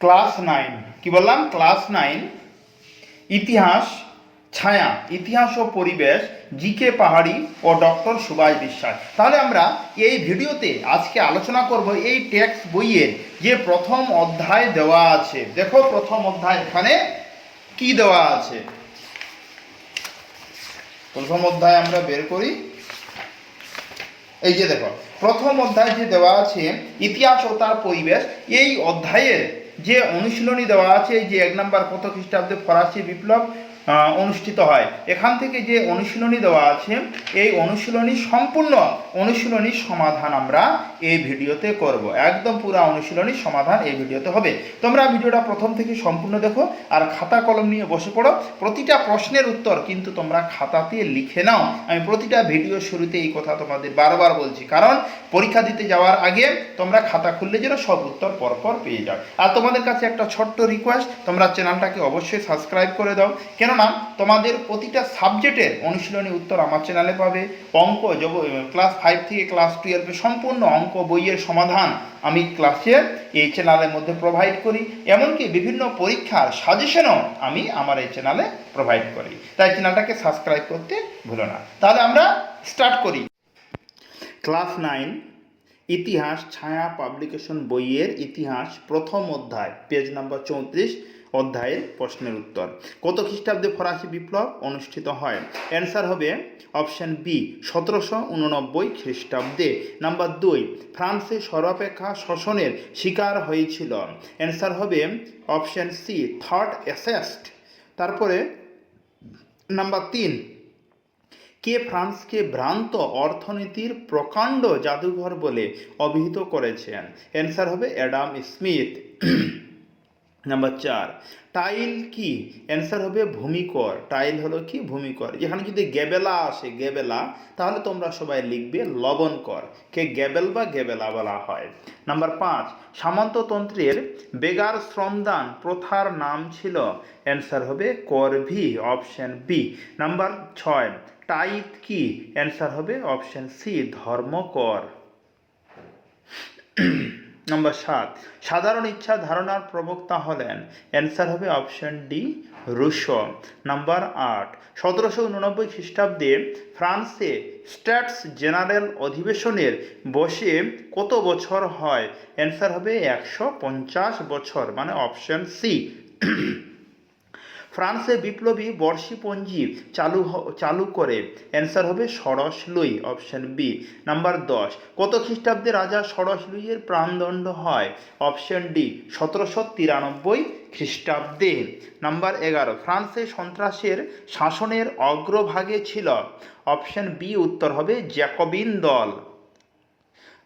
Class nine. কি বললাম? Class nine. ইতিহাস, ছায়া, ইতিহাস ও পরিবেশ জিকে পাহাড়ি ও ডক্টর সুভাষ বিশ্বাস। তাহলে আমরা এই ভিডিওতে আজকে আলোচনা করব এই টেক্সট বইয়ের যে প্রথম অধ্যায় দেওয়া আছে। দেখো প্রথম অধ্যায় এখানে কি দেওয়া আছে? প্রথম অধ্যায় আমরা বের করি। এই যে দেখো, প্রথম অধ্যায় যে দেওয়া আছে, ইতিহাস ও তার পরিবেশ, এই অধ্যায়ের যে অনুশীলনী দেওয়া আছে যে এক নম্বর কত খ্রিস্টাব্দে ফরাসি বিপ্লব অনুষ্ঠিত হয়। এখান থেকে যে অনুশীলনী দেওয়া আছে, এই অনুশীলনী সম্পূর্ণ অনুশীলনীর সমাধান আমরা এই ভিডিওতে করব। একদম পুরো অনুশীলনী সমাধান এই ভিডিওতে হবে। তোমরা ভিডিওটা প্রথম থেকে সম্পূর্ণ দেখো আর খাতা কলম নিয়ে বসে পড়ো। প্রতিটা প্রশ্নের উত্তর কিন্তু তোমরা খাতাতে লিখে নাও। আমি প্রতিটা ভিডিও শুরুতে এই কথা তোমাদের বারবার বলছি, কারণ পরীক্ষা দিতে যাওয়ার আগে তোমরা খাতা খুললে যেন সব উত্তর পরপর পেয়ে যাও। আর তোমাদের কাছে একটা ছোট্ট রিকোয়েস্ট তোমরা চ্যানেলটাকে অবশ্যই সাবস্ক্রাইব করে দাও। কেননা তোমাদের প্রতিটা সাবজেক্টের অনুশীলনী উত্তর আমার চ্যানেলে পাবে। অঙ্ক ক্লাস ফাইভ থেকে ক্লাস টুয়েলভে সম্পূর্ণ অঙ্ক বইয়ের সমাধান আমি ক্লাসে এই চ্যানেলের মধ্যে প্রোভাইড করি। এমনকি বিভিন্ন পরীক্ষার সাজেশনও আমি আমার এই চ্যানেলে প্রোভাইড করি। তাই চ্যানেলটাকে সাবস্ক্রাইব করতে ভুলো না। তাহলে আমরা স্টার্ট করি। ক্লাস নাইন ইতিহাস ছায়া পাবলিকেশন বইয়ের ইতিহাস প্রথম অধ্যায় পেজ নাম্বার চৌত্রিশ। অধ্যায়ের প্রশ্নের উত্তর। কত খ্রিস্টাব্দে ফরাসি বিপ্লব অনুষ্ঠিত হয়? অ্যান্সার হবে অপশন বি সতেরোশো উননব্বই খ্রিস্টাব্দে। নাম্বার দুই, ফ্রান্সে সর্বাপেক্ষা শোষণের শিকার হয়েছিল। অ্যান্সার হবে অপশন সি থার্ড অ্যাসেস্ট তারপরে নাম্বার তিন, কে ফ্রান্সকে ভ্রান্ত অর্থনীতির প্রকাণ্ড জাদুঘর বলে অভিহিত করেছেন? অ্যান্সার হবে অ্যাডাম স্মিথ নাম্বার চার টাইল কি? অ্যান্সার হবে ভূমিকর। টাইল হলো কি? ভূমিকর। যেখানে যদি গেবেলা আসে গেবেলা তাহলে তোমরা সবাই লিখবে লবণকর। কে গেবেল বা গেবেলা বলা হয়। নাম্বার পাঁচ, সামন্ততন্ত্রের বেগার শ্রমদান প্রথার নাম ছিল। অ্যান্সার হবে করভি অপশন বি নাম্বার ছয় টাইট কি? অ্যান্সার হবে অপশন সি ধর্মকর। নম্বর সাত, সাধারণ ইচ্ছা ধারণার প্রবক্তা হলেন। অ্যান্সার হবে অপশন ডি রুশো নাম্বার আট, সতেরোশো উননব্বই খ্রিস্টাব্দে ফ্রান্সে স্ট্যাটস জেনারেল অধিবেশনের বসে কত বছর হয়? অ্যান্সার হবে একশো পঞ্চাশ বছর মানে অপশন সি ফ্রান্সে বিপ্লবী বর্ষিপঞ্জি চালু চালু করে। অ্যান্সার হবে ষড়শ লুই অপশন বি নাম্বার দশ, কত খ্রিস্টাব্দে রাজা ষড়শ লুইয়ের প্রাণদণ্ড হয়? অপশন ডি সতেরোশো তিরানব্বই খ্রিস্টাব্দে। নাম্বার এগারো, ফ্রান্সে সন্ত্রাসের শাসনের অগ্রভাগে ছিল। অপশন বি উত্তর হবে জ্যাকবিন দল।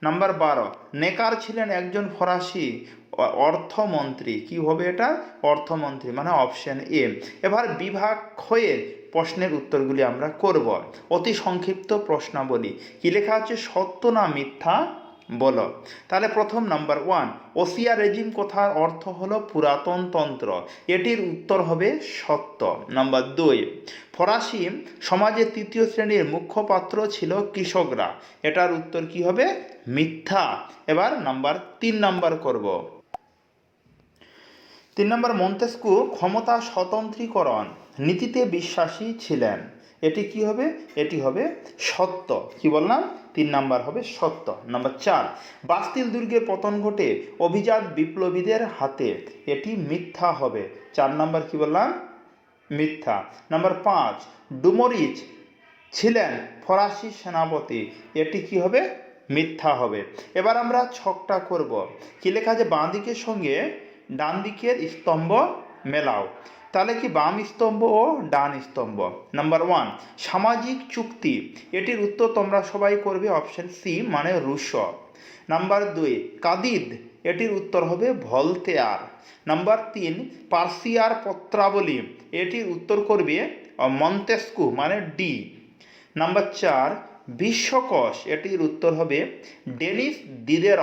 নাম্বার বারো, নেকার ছিলেন একজন ফরাসি অর্থমন্ত্রী। কি হবে এটা? অর্থমন্ত্রী মানে অপশন এ। এবার বিভাগ হয়ে প্রশ্নের উত্তরগুলি আমরা করব। অতি সংক্ষিপ্ত প্রশ্নাবলী। কি লেখা আছে? সত্য না মিথ্যা? বলো। তাহলে প্রথম নাম্বার ওয়ান ওসিয়া রেজিম কথার অর্থ হলো পুরাতন তন্ত্র। এটির উত্তর হবে সত্য। নাম্বার দুই, ফরাসি সমাজের তৃতীয় শ্রেণির মুখ্য পাত্র ছিল কৃষকরা। এটার উত্তর কি হবে? মিথ্যা। এবার নাম্বার তিন নাম্বার করব। তিন নম্বর মন্তেস্কু ক্ষমতা স্বতন্ত্রীকরণ। নীতিতে বিশ্বাসী ছিলেন। এটি কি হবে? এটি হবে সত্য। কি বললাম? তিন নাম্বার হবে সত্য। নাম্বার চার, বাস্তিল দুর্গের পতন ঘটে অভিজাত বিপ্লবীদের হাতে। এটি মিথ্যা হবে। চার নাম্বার কি বললাম? মিথ্যা। নাম্বার পাঁচ, ডুমরিচ ছিলেন ফরাসি সেনাপতি। এটি কি হবে? মিথ্যা হবে। এবার আমরা ছকটা করব। কি লেখা আছে? বাঁ দিকের সঙ্গে ডান দিকের স্তম্ভ মেলাও। তাহলে কি বাম স্তম্ভ ও ডান স্তম্ভ? নাম্বার ওয়ান সামাজিক চুক্তি। এটির উত্তর তোমরা সবাই করবে অপশন সি মানে রুশ। নাম্বার দুই, কাদিদ। এটির উত্তর হবে ভলতেয়ার। নাম্বার তিন, পার্সিয়ার পত্রাবলী। এটির উত্তর করবে মন্তেস্কু মানে ডি। নাম্বার চার, বিশ্বকোষ। এটির উত্তর হবে ডেনিস দিদের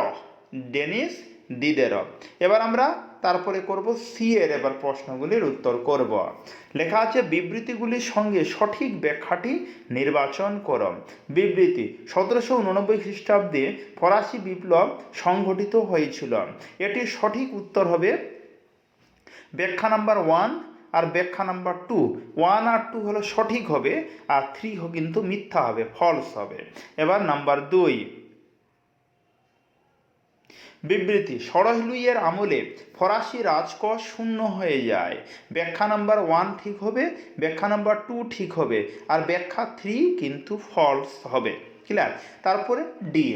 ডেনিস দিদের এবার আমরা তারপরে করব সি এর এবার প্রশ্নগুলির উত্তর করব। লেখা আছে, বিবৃতিগুলির সঙ্গে সঠিক ব্যাখ্যাটি নির্বাচন করো। বিবৃতি, সতেরোশো উননব্বই খ্রিস্টাব্দে ফরাসি বিপ্লব সংঘটিত হয়েছিল। এটির সঠিক উত্তর হবে ব্যাখ্যা নাম্বার ওয়ান আর ব্যাখ্যা নাম্বার টু। ওয়ান আর টু হলো সঠিক হবে, আর থ্রি কিন্তু মিথ্যা হবে, ফলস হবে। এবার নাম্বার দুই। বিবৃতি, সরহলুইয়ের আমলে ফরাসি রাজকোষ শূন্য হয়ে যায়। ব্যাখ্যা নাম্বার ওয়ান ঠিক হবে, ব্যাখ্যা নাম্বার টু ঠিক হবে, আর ব্যাখ্যা থ্রি কিন্তু ফলস হবে। ক্লিয়ার? তারপরে ডি,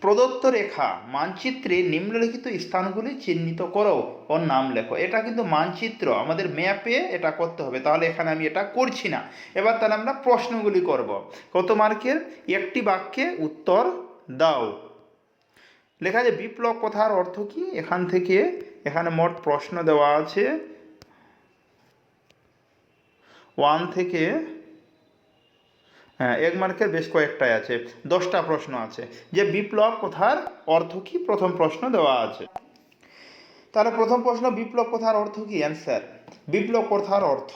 প্রদত্ত রেখা মানচিত্রে নিম্নলিখিত স্থানগুলি চিহ্নিত করো ওর নাম লেখো। এটা কিন্তু মানচিত্র, আমাদের ম্যাপে এটা করতে হবে, তাহলে এখানে আমি এটা করছি না। এবার তাহলে আমরা প্রশ্নগুলি করব। কত মার্কের? একটি বাক্যে উত্তর দাও। লেখা আছে, বিপ্লব কথার অর্থ কি? এখান থেকে এখানে মোট প্রশ্ন দেওয়া আছে। ওয়ান থেকে হ্যাঁ এক মার্কের বেশ কয়েকটাই আছে। দশটা প্রশ্ন আছে। যে বিপ্লব কথার অর্থ কি? প্রথম প্রশ্ন দেওয়া আছে। তাহলে প্রথম প্রশ্ন, বিপ্লব কথার অর্থ কি? অ্যান্সার বিপ্লব কথার অর্থ।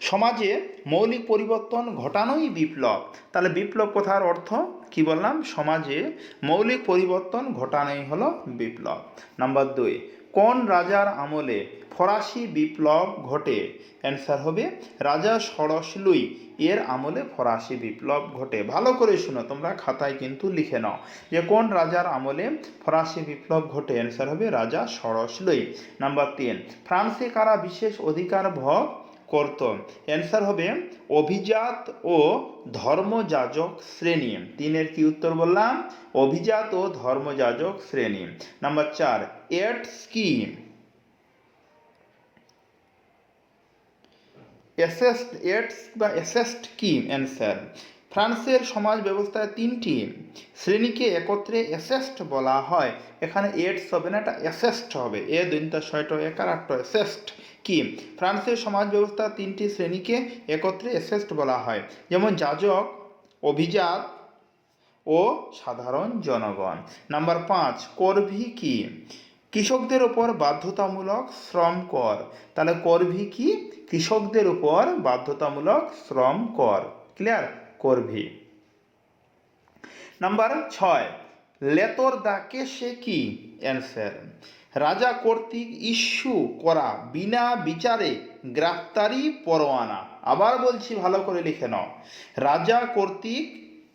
সমাজে মৌলিক পরিবর্তন ঘটানোই বিপ্লব। তাহলে বিপ্লব কথার অর্থ কি বললাম? সমাজে মৌলিক পরিবর্তন ঘটানোই হলো বিপ্লব। নাম্বার দুই কোন রাজার আমলে ফরাসি বিপ্লব ঘটে? অ্যান্সার হবে, রাজা সরস লুই, এর আমলে ফরাসি বিপ্লব ঘটে। ভালো করে শুনো, তোমরা খাতায় কিন্তু লিখে নাও যে কোন রাজার আমলে ফরাসি বিপ্লব ঘটে। অ্যান্সার হবে, রাজা সরস লুই। নাম্বার তিন, ফ্রান্সে কারা বিশেষ অধিকার ভোগ করত? অ্যান্সার হবে, অভিজাত ও ধর্মযাজক শ্রেণি। তিনের কি উত্তর বললাম? অভিজাত ও ধর্মযাজক শ্রেণি। নাম্বার চার এডস কি অ্যাসেস্ট এডস বা অ্যাসেস্ট কি অ্যান্সার ফ্রান্সের সমাজ ব্যবস্থায় তিনটি। শ্রেণীকে একত্রে অ্যাসেস্ট বলা হয়। এখানে এডস হবে না, এটা অ্যাসেস্ট হবে। এ দৈন্তা ছয়টো একার আটটো অ্যাসেস্ট কি ফ্রান্সের সমাজ ব্যবস্থা তিনটি শ্রেণীকে একত্রে অ্যাসেস্ট বলা হয়। যেমন যাজক, অভিজাত ও সাধারণ জনগণ। নাম্বার পাঁচ, করভি কি? কৃষকদের ওপর বাধ্যতামূলক শ্রম কর। তাহলে করভি কি? কৃষকদের উপর বাধ্যতামূলক শ্রম কর। ক্লিয়ার করভি নাম্বার ছয়, লেতর দাকে সে কি? অ্যান্সার রাজা কর্তৃক ইস্যু করা বিনা বিচারে গ্রেফতারি পরোয়ানা। আবার বলছি ভালো করে লিখে নাও। রাজা কর্তৃক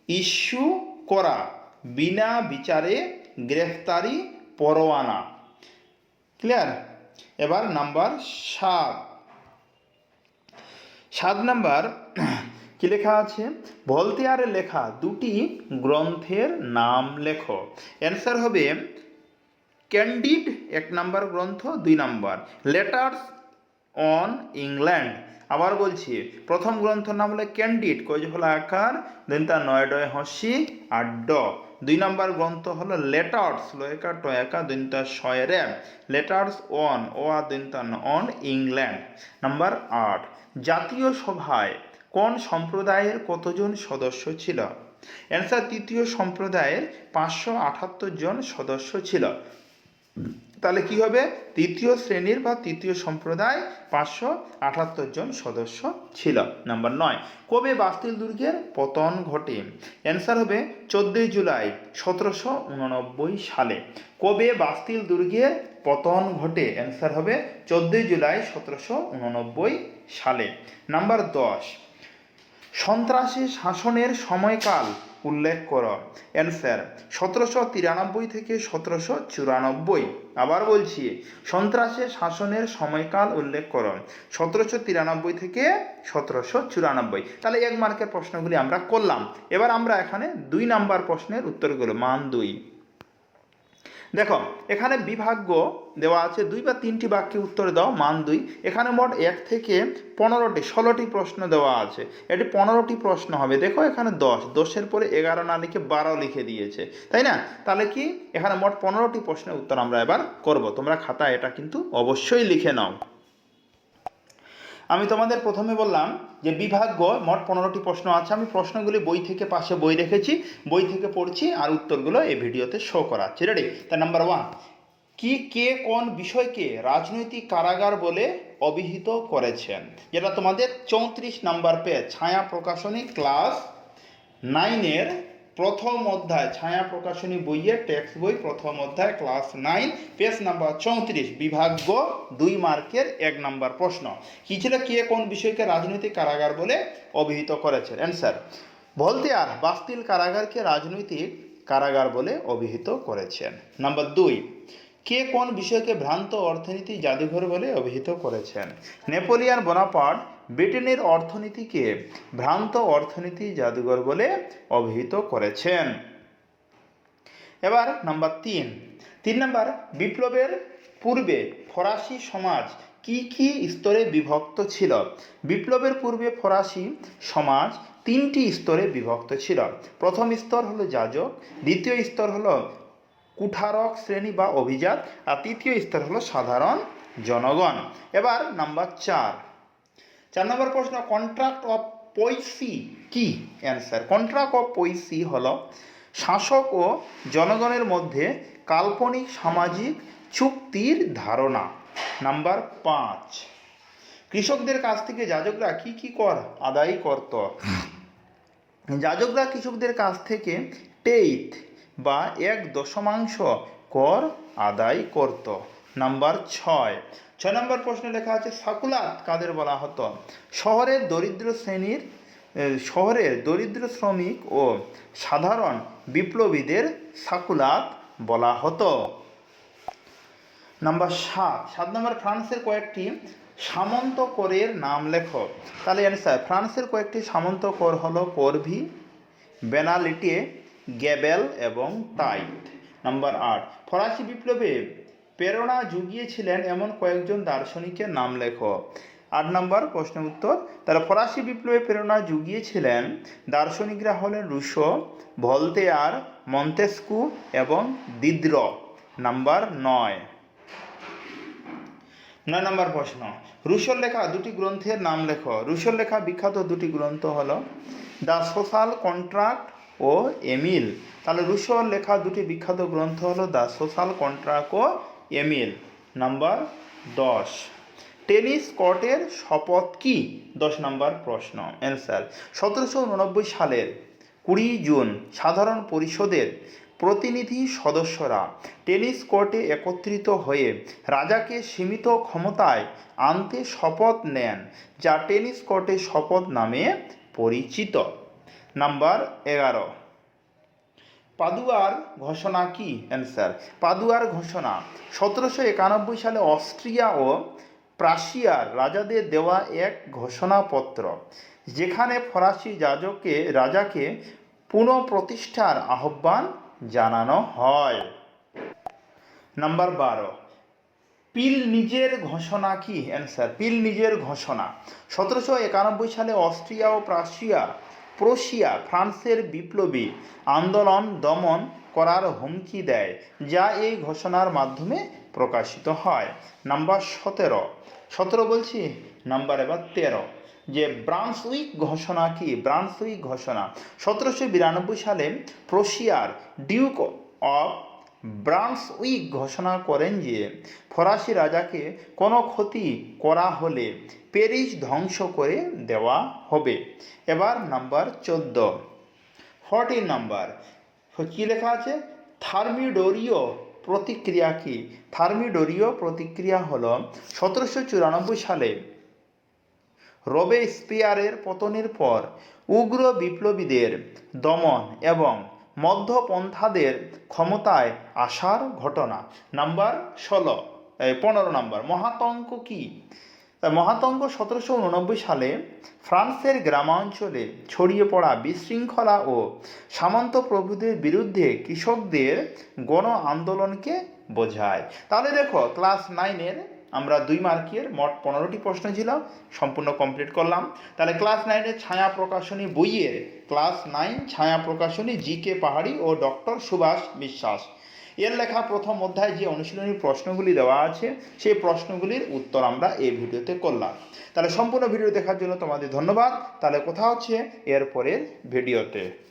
ইস্যু করা বিনা বিচারে গ্রেফতারি পরোয়ানা। ক্লিয়ার এবার নাম্বার সাত। সাত নাম্বার কি লেখা আছে? ভলতেয়ারে লেখা দুটি গ্রন্থের নাম লেখো। অ্যান্সার হবে ক্যান্ডিড এক নাম্বার গ্রন্থ, দুই নাম্বার লেটার্স অন ইংল্যান্ড আবার বলছি, প্রথম গ্রন্থর নাম হলো ক্যান্ডিড কই হলো আকার দেন তার নয়, ডয়, হসি আর ড। দুই নম্বর গ্রন্থ হলো লেটার্স লয়কা টয়কা দিন শয়রে। লেটার্স অন ও আর দিন অন ইংল্যান্ড। নাম্বার আট, জাতীয় সভায় কোন সম্প্রদায়ের কতজন সদস্য ছিল? অ্যান্সার, তৃতীয় সম্প্রদায়ের পাঁচশো আটাত্তর জন সদস্য ছিল। তাহলে কি হবে? তৃতীয় শ্রেণির বা তৃতীয় সম্প্রদায় পাঁচশো আটাত্তর জন সদস্য ছিল। নাম্বার নয়, কবে বাস্তিল দুর্গের পতন ঘটে? অ্যান্সার হবে চোদ্দোই জুলাই সতেরোশো উননব্বই সালে। কবে বাস্তিল দুর্গের পতন ঘটে? অ্যান্সার হবে চোদ্দোই জুলাই সতেরোশো উননব্বই সালে। নাম্বার দশ, সন্ত্রাসী শাসনের সময়কাল উল্লেখ করো। অ্যান্সার সতেরোশো তিরানব্বই থেকে সতেরোশো চুরানব্বই। আবার বলছি, সন্ত্রাসের শাসনের সময়কাল উল্লেখ করো। সতেরোশো তিরানব্বই থেকে সতেরোশো চুরানব্বই। তাহলে এক মার্কের প্রশ্নগুলি আমরা করলাম। এবার আমরা এখানে দুই নাম্বার প্রশ্নের উত্তরগুলো, মান দুই। দেখো, এখানে বিভাগ্য দেওয়া আছে দুই বা তিনটি বাক্যে উত্তর দাও, মান দুই। এখানে মোট এক থেকে পনেরোটি, ষোলোটি প্রশ্ন দেওয়া আছে। এটি পনেরোটি প্রশ্ন হবে। দেখো, এখানে দশ। দশের পরে এগারো না লিখে বারো লিখে দিয়েছে। তাই না? তাহলে কি? এখানে মোট পনেরোটি প্রশ্নের উত্তর আমরা এবার করব। তোমরা খাতায় এটা কিন্তু অবশ্যই লিখে নাও। আমি তোমাদের প্রথমে বললাম যে বিভাগ্য মোট পনেরোটি প্রশ্ন আছে। আমি প্রশ্নগুলি বই থেকে পাশে বই রেখেছি। বই থেকে পড়ছি আর উত্তরগুলো এই ভিডিওতে শো করা করাচ্ছি। রেডি তা নাম্বার ওয়ান কি, কে, কোন বিষয়কে রাজনৈতিক কারাগার বলে অভিহিত করেছেন? যেটা তোমাদের চৌত্রিশ নাম্বার পেজ ছায়া প্রকাশনী ক্লাস নাইনের প্রথম অধ্যায় ছায়া প্রকাশনী বইয়ের টেক্সট বই প্রথম অধ্যায়, ক্লাস নাইন, পেজ নাম্বার চৌত্রিশ, বিভাগ্য দুই মার্কের এক নাম্বার প্রশ্ন। কি ছিল, কে কোন বিষয়কে রাজনৈতিক কারাগার বলে অভিহিত করেছেন? অ্যান্সার ভলতেয়ার বাস্তিল কারাগারকে রাজনৈতিক কারাগার বলে অভিহিত করেছেন। নাম্বার দুই, কে কোন বিষয়কে ভ্রান্ত অর্থনীতি জাদুঘর বলে অভিহিত করেছেন? নেপোলিয়ান বোনাপার্ট ব্রিটেনের অর্থনীতিকে ভ্রান্ত অর্থনীতি জাদুঘর বলে অভিহিত করেছেন। এবার নাম্বার তিন। তিন নাম্বার, বিপ্লবের পূর্বে ফরাসি সমাজ কি কি স্তরে বিভক্ত ছিল? বিপ্লবের পূর্বে ফরাসি সমাজ তিনটি স্তরে বিভক্ত ছিল। প্রথম স্তর হলো যাজক, দ্বিতীয় স্তর হলো কুঠারক শ্রেণি বা অভিজাত, আর তৃতীয় স্তর হলো সাধারণ জনগণ। এবার নাম্বার চার। চার নম্বর প্রশ্ন কন্ট্রাক্ট অফ পৈসি কি? অ্যান্সার কন্ট্রাক্ট অফ পৈসি হল শাসক ও জনগণের মধ্যে কাল্পনিক সামাজিক চুক্তির ধারণা। নাম্বার পাঁচ, কৃষকদের কাছ থেকে যাজকরা কি কি কর, আদায় করত? যাজকরা কৃষকদের কাছ থেকে টেইথ বা এক দশমাংশ কর আদায় করত। নাম্বার ছয় ছয় নম্বর প্রশ্নে লেখা আছে, সাকুলাত কাদের বলা হতো? শহরের দরিদ্র শ্রেণির শহরের দরিদ্র শ্রমিক ও সাধারণ বিপ্লবীদের সাকুলাত বলা হতো। নাম্বার সাত সাত নম্বর ফ্রান্সের কয়েকটি সামন্ত করের নাম লেখো। তাহলে অ্যান্সার ফ্রান্সের কয়েকটি সামন্ত কর হলো করভি, বেনালিটে, গ্যাবেল এবং টাইট নাম্বার আট, ফরাসি বিপ্লবে প্রেরণা জুগিয়েছিলেন এমন কয়েকজন দার্শনিকের নাম লেখো। আট নম্বর প্রশ্ন উত্তর, তারা ফরাসি বিপ্লবে প্রেরণা জুগিয়েছিলেন। দার্শনিকরা হলেন রুশো, ভলতেয়ার, মন্তেস্কু এবং দিদ্র। নাম্বার নয়। নয় নম্বর প্রশ্ন, রুশোর লেখা দুটি গ্রন্থের নাম লেখো। রুশোর লেখা বিখ্যাত দুটি গ্রন্থ হলো দ্য সোশ্যাল কন্ট্রাক্ট ও এমিল। তাহলে রুশোর লেখা দুটি বিখ্যাত গ্রন্থ হলো দ্য সোশ্যাল কন্ট্রাক্ট ও এমিল নাম্বার দশ। টেনিস কোর্টের শপথ কি? দশ নম্বর প্রশ্ন। অ্যান্সার, সতেরোশো উননব্বই সালের কুড়ি জুন সাধারণ পরিষদের প্রতিনিধি সদস্যরা টেনিস কোর্টে একত্রিত হয়ে রাজাকে সীমিত ক্ষমতায় আনতে শপথ নেন, যা টেনিস কোর্টে শপথ নামে পরিচিত। নাম্বার এগারো পাদুয়ার ঘোষণা কি? অ্যান্সার পাদুয়ার ঘোষণা। সতেরোশো একানব্বই সালে অস্ট্রিয়া ও প্রাশিয়ার রাজাদের দেওয়া এক ঘোষণাপত্র, যেখানে ফরাসি যাজককে রাজাকে পুনঃপ্রতিষ্ঠার আহ্বান জানানো হয়। নাম্বার বারো। পিল নিজের ঘোষণা কি? অ্যান্সার পিল নিজের ঘোষণা। সতেরোশো একানব্বই সালে অস্ট্রিয়া ও প্রাশিয়া প্রশিয়া, ফ্রান্সের বিপ্লবী আন্দোলন দমন করার হুমকি দেয়, যা এই ঘোষণার মাধ্যমে প্রকাশিত হয়। নাম্বার সতেরো। সতেরো বলছি? নাম্বার এবার তেরো। যে ব্রান্সউইক ঘোষণা কি? ব্রান্সউইক ঘোষণা। সতেরোশো বিরানব্বই সালে প্রশিয়ার ডিউক অফ ব্রান্সউইক ঘোষণা করেন যে ফরাসি রাজাকে কোনো ক্ষতি করা হলে প্যারিস ধ্বংস করে দেওয়া হবে। এবার নাম্বার চোদ্দ। Fourteen number. কী লেখা আছে? থার্মিডোরিও প্রতিক্রিয়া কি? থার্মিডোরিও প্রতিক্রিয়া হল সতেরোশো চুরানব্বই সালে রবে স্পিয়ারের পতনের পর উগ্র বিপ্লবীদের দমন এবং মধ্যপন্থাদের ক্ষমতায় আসার ঘটনা। নাম্বার ষোলো পনেরো নাম্বার, মহাতঙ্ক কি? মহাতঙ্ক সতেরোশো উননব্বই সালে ফ্রান্সের গ্রামাঞ্চলে ছড়িয়ে পড়া বিশৃঙ্খলা ও সামন্ত প্রভুদের বিরুদ্ধে কৃষকদের গণ আন্দোলনকে বোঝায়। তাহলে দেখো, ক্লাস নাইনের আমরা দুই মার্কের মোট পনেরোটি প্রশ্ন ছিল, সম্পূর্ণ কমপ্লিট করলাম। তাহলে ক্লাস নাইনের ছায়া প্রকাশনী বইয়ের ক্লাস নাইন ছায়া প্রকাশনী জি কে পাহাড়ি ও ডক্টর সুভাষ বিশ্বাস। এর লেখা প্রথম অধ্যায় যে অনুশীলনী প্রশ্নগুলি দেওয়া আছে, সেই প্রশ্নগুলির উত্তর আমরা এই ভিডিওতে করলাম। তাহলে সম্পূর্ণ ভিডিও দেখার জন্য তোমাদের ধন্যবাদ। তাহলে কথা হচ্ছে এর পরের ভিডিওতে।